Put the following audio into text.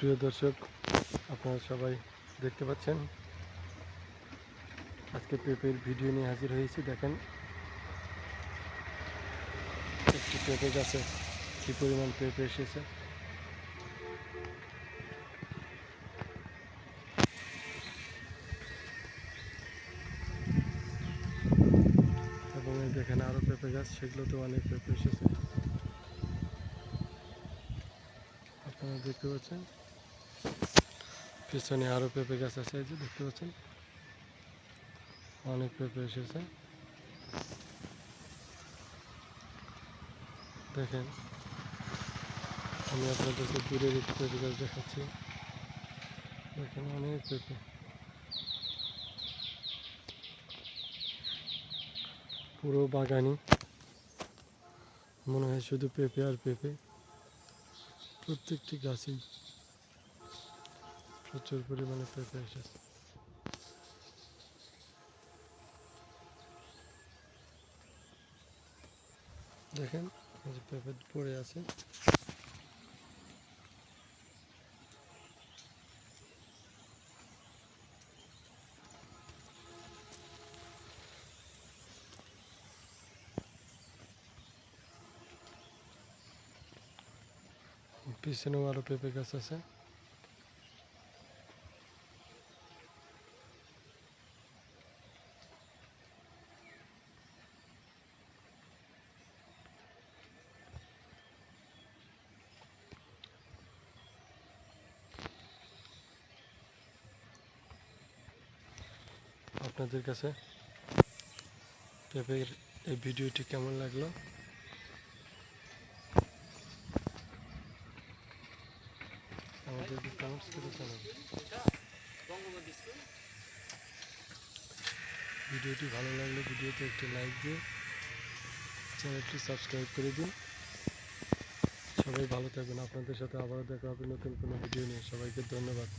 প্রিয় দর্শক, আপনারা সবাই দেখতে পাচ্ছেন। আজকে পেঁপের ভিডিও নিয়ে হাজির হয়েছি, দেখেন। একটি পেঁপে গাছে কী পরিমাণ পেঁপে এসেছে। এবং দেখেন আরও পেঁপে গাছ সেগুলোতে অনেক পেঁপে এসেছে। আপনারা দেখতে পাচ্ছেন? পিছনে আরও পেঁপে গাছ আছে যে দেখতে পাচ্ছেন? অনেক পেঁপে এসেছে। দেখেন, আমি আপনাদেরকে দূরের একটু পেঁপে গাছ দেখাচ্ছি। দেখেন অনেক পেঁপে। পুরো বাগানই মনে হয় শুধু পেঁপে আর পেঁপে। প্রত্যেকটি গাছেই প্রচুর পরিমাণে পেঁপে এসেছে। দেখেন পেঁপে পড়ে আছে। পিছনেও আরও পেঁপে গাছ আছে। আপনাদের কাছে পেঁপের এই ভিডিওটি কেমন লাগল? জানাবেন। ভিডিওটি ভালো লাগলে ভিডিওতে একটি লাইক দিয়ে চ্যানেলটি সাবস্ক্রাইব করে দিন। সবাই ভালো থাকবেন। আপনাদের সাথে আবারও দেখা হবে নতুন কোনো ভিডিও নিয়ে। সবাইকে ধন্যবাদ।